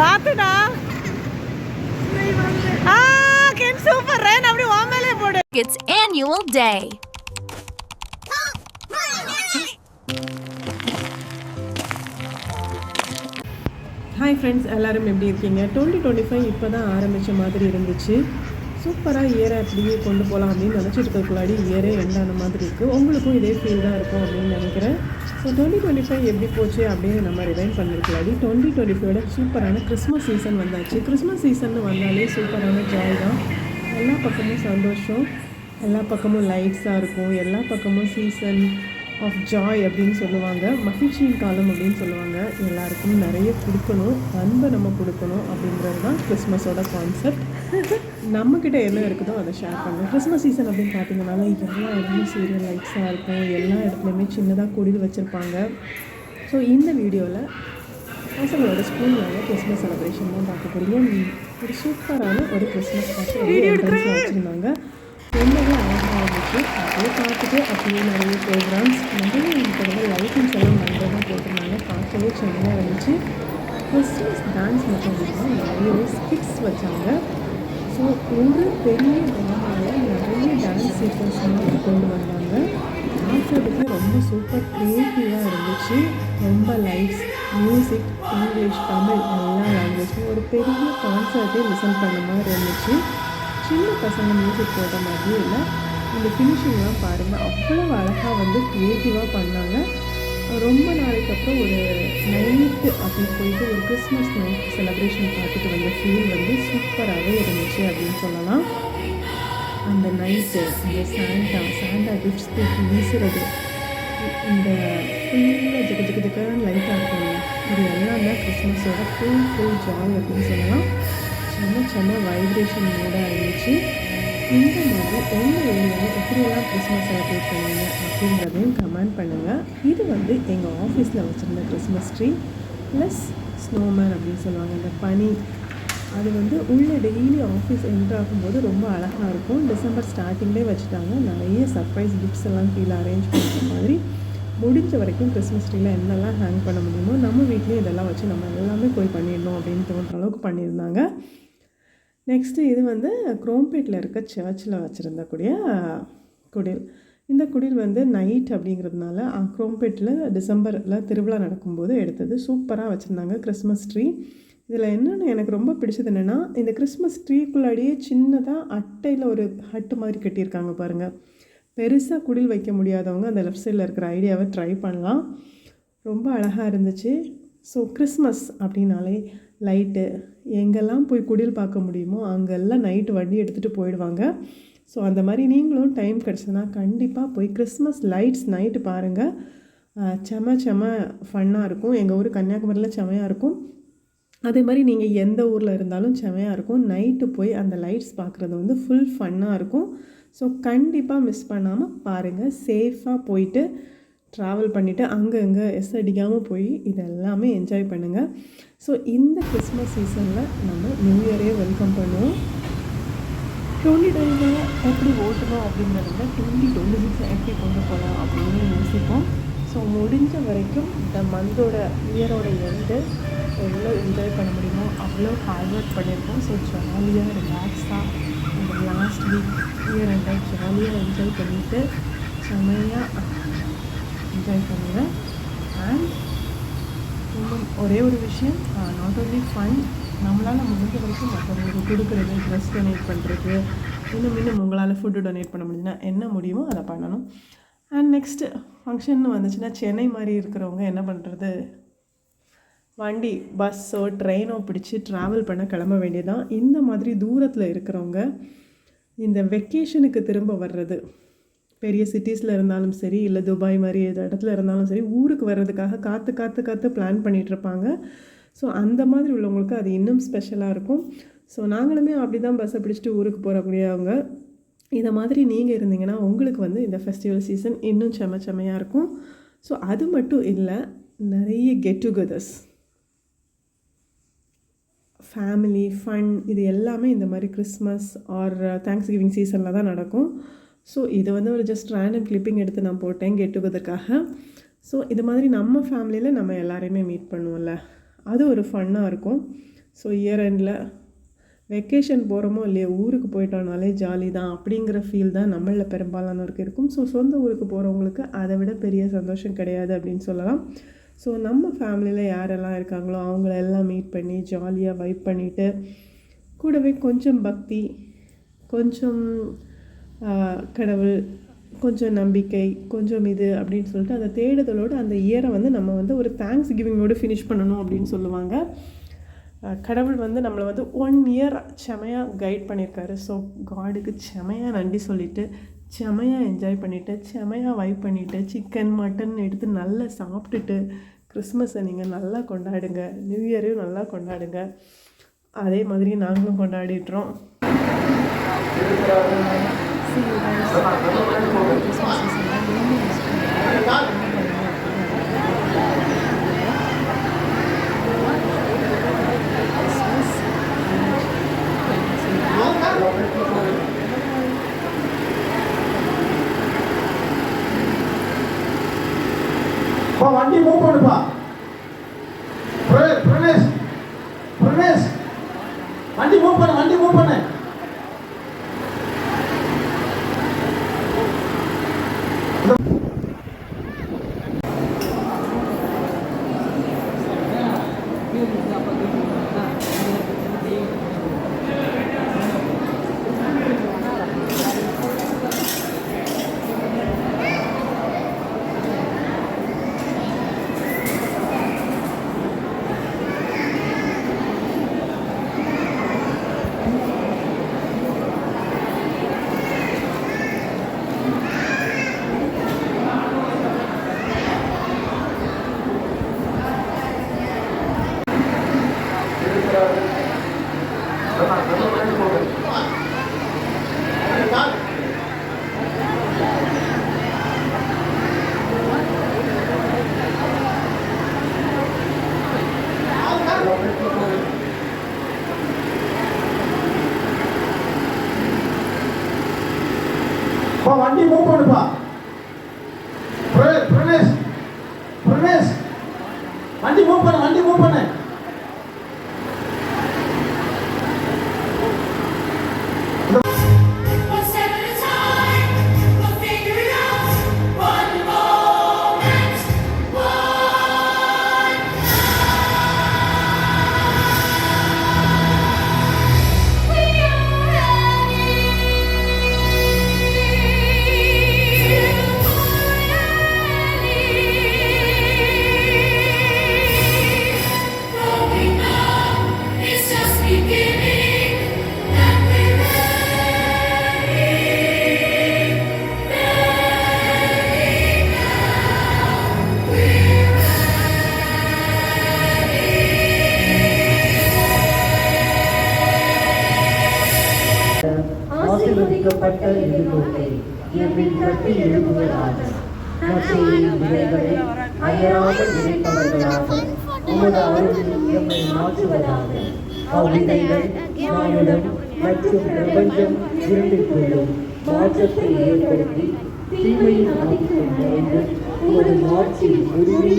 மாத்துடா ஆ Ken super ரேன் அப்படி உன் மேலே போடு. It's annual day. Hi friends எல்லாரும் எப்படி இருக்கீங்க? டுவெண்ட்டி டுவெண்ட்டி ஃபைவ் இப்போ தான் ஆரம்பித்த மாதிரி இருந்துச்சு. சூப்பராக இயரை அப்படியே கொண்டு போகலாம் அப்படின்னு நினச்சிட்டு இருக்கக்குள்ளாடி இயரே எண்டான மாதிரி இருக்குது உங்களுக்கும் இதே ஃபீல் தான் இருக்கும் அப்படின்னு நினைக்கிறேன். ஸோ டுவெண்ட்டி டுவெண்ட்டி ஃபைவ் எப்படி போச்சு அப்படின்னு நம்ம ரிவைன் பண்ணிருக்கலாடி டுவெண்ட்டி டுவெண்ட்டி ஃபைவோட சூப்பரான கிறிஸ்மஸ் சீசன் வந்தாச்சு. கிறிஸ்மஸ் சீசன் வந்தாலே சூப்பரான ஜாய் தான். எல்லா பக்கமும் சந்தோஷம். எல்லா பக்கமும் லைட்ஸாக இருக்கும். எல்லா பக்கமும் சீசன் ஆஃப் ஜாய் அப்படின்னு சொல்லுவாங்க. மகிழ்ச்சியின் காலம் அப்படின்னு சொல்லுவாங்க. எல்லாருக்கும் நிறைய கொடுக்கணும். அன்பை நம்ம கொடுக்கணும் அப்படின்றது தான் கிறிஸ்மஸோட கான்செப்ட் நம்மக்கிட்ட என்ன இருக்குதோ அதை ஷேர் பண்ணணும் கிறிஸ்மஸ் சீசன் அப்படின்னு பார்த்தீங்கன்னால எல்லா இடமும் சீரியல் லைட்ஸாக இருக்கும். எல்லா இடத்துலையுமே சின்னதாக குடில் வச்சுருப்பாங்க. ஸோ இந்த வீடியோவில் பசங்களோட ஸ்கூலில் கிறிஸ்மஸ் செலிப்ரேஷன் தான் பார்க்க போகிறீங்க ஒரு சூப்பரான ஒரு கிறிஸ்மஸ் பார்த்து வச்சுருந்தாங்க. ரொம்பவே அழகாக இருந்துச்சு. அப்படியே பார்த்துட்டு அப்படியே நிறைய ப்ரோக்ராம்ஸ் நிறைய இருக்கிறத லைட்டிங்ஸ் எல்லாம் பயங்கரமாக போட்டிருந்தாங்க. பார்க்கவே செம்மையாக இருந்துச்சு. கிறிஸ்மஸ் டான்ஸ் மட்டும் இல்லாமல் நிறைய ஸ்கிட்ஸ் வச்சாங்க. ஸோ ஒரு பெரிய ட்ராமாவில் நிறைய டான்ஸ் சீக்வன்ஸ்லாம் கொண்டு வந்தாங்க. பார்க்குறதுக்கு ரொம்ப சூப்பர் க்ரியேட்டிவாக இருந்துச்சு. ரொம்ப லைட்ஸ் மியூசிக் இங்கிலீஷ் தமிழ் எல்லா லாங்குவேஜ்லையும் ஒரு பெரிய கான்சர்ட்டே லிசன் பண்ண மாதிரி இருந்துச்சு. சின்ன பசங்க மியூசிக் போட்ட மாதிரியும் இல்லை. இந்த ஃபினிஷிங்லாம் பாருங்கள் அவ்வளோ அழகாக வந்து க்ரியேட்டிவாக பண்ணாங்க. ரொம்ப அதுக்கப்புறம் ஒரு நைட்டு அப்படி போயிட்டு ஒரு கிறிஸ்மஸ் நைட் செலப்ரேஷன் பார்த்துட்டு வந்த ஃபீல் வந்து சூப்பராகவே இருந்துச்சு அப்படின்னு சொல்லலாம். அந்த நைட்டு இந்த சாண்டா சாண்டா கிஃப்ட்ஸ் தூக்கி வீசுறது இந்த ஃபுல்லாக ஜிக ஜிக ஜிகான லைட்டாக இருக்கும். இது எல்லாம் தான் கிறிஸ்மஸோட ஃபுல் ஃபுல் ஜாய் அப்படின்னு சொல்லலாம். செம்ம செம்ம வைப்ரேஷன் மூடாக இருந்துச்சு. இந்த மாதிரி உங்கள் ஏரியாவில் எப்படியெல்லாம் கிறிஸ்மஸ் செலிப்ரேட் பண்ணுவீங்க அப்படின்றதையும் கமெண்ட் பண்ணுங்கள் இது வந்து எங்கள் ஆஃபீஸில் வச்சுருந்த கிறிஸ்மஸ் ட்ரீ ப்ளஸ் ஸ்னோமேன் அப்படின்னு சொல்லுவாங்க. இந்த பனி அது வந்து உள்ளே டெய்லி ஆஃபீஸ் என்ட்ரு ஆகும்போது ரொம்ப அழகாக இருக்கும். டிசம்பர் ஸ்டார்டிங்லேயே வச்சுட்டாங்க. நிறைய சர்ப்ரைஸ் கிஃப்ட்ஸ் எல்லாம் கீழே அரேஞ்ச் பண்ணுற மாதிரி முடிஞ்ச வரைக்கும் கிறிஸ்மஸ் ட்ரீயில் என்னெல்லாம் ஹேங் பண்ண முடியுமோ நம்ம வீட்லேயும் இதெல்லாம் வச்சு நம்ம எல்லாமே போய் பண்ணிடணும் அப்படின்னு தோன்ற அளவுக்கு பண்ணியிருந்தாங்க. நெக்ஸ்ட்டு இது வந்து குரோம்பேட்டில் இருக்க சர்ச்சில் வச்சுருந்தக்கூடிய குடில். இந்த குடில் வந்து நைட் அப்படிங்கிறதுனால குரோம்பேட்டில் டிசம்பரில் திருவிழா நடக்கும்போது எடுத்தது. சூப்பராக வச்சுருந்தாங்க. Christmas tree. இதில் என்னென்னு எனக்கு ரொம்ப பிடிச்சது என்னென்னா இந்த கிறிஸ்மஸ் ட்ரீக்குள்ளாடியே சின்னதாக அட்டையில் ஒரு ஹட்டு மாதிரி கட்டியிருக்காங்க பாருங்கள் பெருசாக குடில் வைக்க முடியாதவங்க அந்த லெஃப்ட் சைடில் இருக்கிற ஐடியாவை ட்ரை பண்ணலாம். ரொம்ப அழகாக இருந்துச்சு. ஸோ கிறிஸ்மஸ் அப்படின்னாலே லைட்டு எங்கெல்லாம் போய் குடில் பார்க்க முடியுமோ அங்கெல்லாம் நைட்டு வண்டி எடுத்துகிட்டு போயிடுவாங்க. ஸோ அந்த மாதிரி நீங்களும் டைம் கிடச்சதுன்னா கண்டிப்பாக போய் கிறிஸ்மஸ் லைட்ஸ் நைட்டு பாருங்கள் செம செம ஃபன்னாக இருக்கும். எங்கள் ஊர் கன்னியாகுமரியில் செமையாக இருக்கும். அதே மாதிரி நீங்கள் எந்த ஊரில் இருந்தாலும் செமையாக இருக்கும். நைட்டு போய் அந்த லைட்ஸ் பார்க்குறது வந்து ஃபுல் ஃபன்னாக இருக்கும். ஸோ கண்டிப்பாக மிஸ் பண்ணாமல் பாருங்கள் சேஃபாக போயிட்டு ட்ராவல் பண்ணிவிட்டு அங்கே அங்கே எஸ் அடிக்காமல் போய் இது எல்லாமே என்ஜாய் பண்ணுங்கள் ஸோ இந்த கிறிஸ்மஸ் சீசனில் நம்ம நியூ இயரே வெல்கம் பண்ணுவோம். டுவெண்ட்டி டுவெண்ட்டி எப்படி ஓட்டணும் அப்படிங்கிறத டுவெண்ட்டி டுவெண்ட்டி சிக்ஸ் எப்படி கொண்டு போகலாம் அப்படின்னு யோசிப்போம். ஸோ முடிஞ்ச வரைக்கும் இந்த மந்தோட இயரோட எண்டு எவ்வளோ என்ஜாய் பண்ண முடியுமோ அவ்வளோ ஹார்ட் ஒர்க் பண்ணியிருக்கோம் ஸோ ஜாலியாக ரிலாக்ஸாக அந்த லாஸ்ட் வீக் இயர் ரெண்டாயிரம் ஜாலியாக என்ஜாய் பண்ணிவிட்டு செம்மையாக என்ஜாய் பண்ணுங்கள் அண்ட் இன்னும் ஒரே ஒரு விஷயம் நாட் ஓன்லி ஃபன் நம்மளால் முடிஞ்ச வரைக்கும் மற்றவங்களுக்கு கொடுக்குறது ட்ரெஸ் டொனேட் பண்ணுறது இன்னும் இன்னும் உங்களால் ஃபுட்டு டொனேட் பண்ண முடியுதுன்னா என்ன முடியுமோ அதை பண்ணணும். அண்ட் நெக்ஸ்ட்டு ஃபங்க்ஷன் வந்துச்சுன்னா சென்னை மாதிரி இருக்கிறவங்க என்ன பண்ணுறது வண்டி பஸ்ஸோ ட்ரெயினோ பிடிச்சி ட்ராவல் பண்ண கிளம்ப வேண்டியதான் இந்த மாதிரி தூரத்தில் இருக்கிறவங்க இந்த வெக்கேஷனுக்கு திரும்ப வர்றது. பெரிய சிட்டிஸில் இருந்தாலும் சரி இல்லை துபாய் மாதிரி எது இடத்துல இருந்தாலும் சரி ஊருக்கு வர்றதுக்காக காற்று காற்று காற்று பிளான் பண்ணிகிட்ருப்பாங்க ஸோ அந்த மாதிரி உள்ளவங்களுக்கு அது இன்னும் ஸ்பெஷலாக இருக்கும். ஸோ நாங்களுமே அப்படி தான் பஸ்ஸை பிடிச்சிட்டு ஊருக்கு போகக்கூடியவங்க இதை மாதிரி நீங்கள் இருந்தீங்கன்னா உங்களுக்கு வந்து இந்த ஃபெஸ்டிவல் சீசன் இன்னும் செம செமையாக இருக்கும். ஸோ அது மட்டும் இல்லை நிறைய கெட் டுகெதர்ஸ் ஃபேமிலி ஃபன் இது எல்லாமே இந்த மாதிரி கிறிஸ்மஸ் ஆர் தேங்க்ஸ் கிவிங் சீசனில் தான் நடக்கும். ஸோ இது வந்து ஒரு ஜஸ்ட் ரேண்டம் கிளிப்பிங் எடுத்து நான் போட்டேன் கெட் ஸோ இது மாதிரி நம்ம ஃபேமிலியில் நம்ம எல்லாரையுமே மீட் பண்ணுவோம்ல. அது ஒரு ஃபன்னாக இருக்கும். ஸோ இயர் எண்டில் வெக்கேஷன் போகிறோமோ இல்லையோ ஊருக்கு போயிட்டோம்னாலே ஜாலி தான் அப்படிங்கிற ஃபீல் தான் நம்மளில் பெரும்பாலானோருக்கு இருக்கும். ஸோ சொந்த ஊருக்கு போகிறவங்களுக்கு அதை விட பெரிய சந்தோஷம் கிடையாது அப்படின்னு சொல்லலாம். ஸோ நம்ம ஃபேமிலியில் யாரெல்லாம் இருக்காங்களோ அவங்கள எல்லாம் மீட் பண்ணி ஜாலியாக வைப் பண்ணிவிட்டு கூடவே கொஞ்சம் பக்தி கொஞ்சம் கடவுள் கொஞ்சம் நம்பிக்கை கொஞ்சம் இது அப்படின்னு சொல்லிட்டு அந்த தேடுதலோடு அந்த இயரை வந்து நம்ம வந்து ஒரு தேங்க்ஸ் கிவிங்கோடு ஃபினிஷ் பண்ணணும் அப்படின்னு சொல்லுவாங்க. கடவுள் வந்து நம்மளை வந்து ஒன் இயர் செமையாக கைட் பண்ணியிருக்காரு. ஸோ காடுக்கு செமையாக நன்றி சொல்லிட்டு செமையாக என்ஜாய் பண்ணிவிட்டு செமையாக வைப் பண்ணிவிட்டு சிக்கன் மட்டன் எடுத்து நல்லா சாப்பிட்டுட்டு கிறிஸ்மஸை நீங்கள் நல்லா கொண்டாடுங்க. நியூ இயரையும் நல்லா கொண்டாடுங்க. அதே மாதிரி நாங்களும் கொண்டாடிட்டுறோம். See you guys. Christmas season ல நீங்க miss பண்ணாம என்ன பண்ணுங்க அப்படின்னா Christmas பா வண்டி மூவ் பண்ணுப்பா பிர- பிரணேஷ் பிரணேஷ் வண்டி மூவ் பண்ணு வண்டி மூவ் பண்ணு பா வண்டி மூவ் பண்ணுப்பா பிரவேஷ் பிரவேஷ். வண்டி மூவ் பண்ண வண்டி மூவ் பண்ண. ஆசீர்வதிக்கப்பட்ட எதிர்நோக்கை எவ்வின் கட்டி எழுப்புவதாக நற்செய்தியின் விதைகளை அயராமல் விதைப்பவர்களாக உமது அருளில் எம்மை மாற்றுவதாக. அவ்விதைகள் மானுடம் மற்றும் பிரபஞ்சம் இரண்டிற்குள்ளும் மாற்றத்தை ஏற்படுத்தி தீமையின் ஆதிக்கம் நிறைந்து உமது மாற்றி உரிமை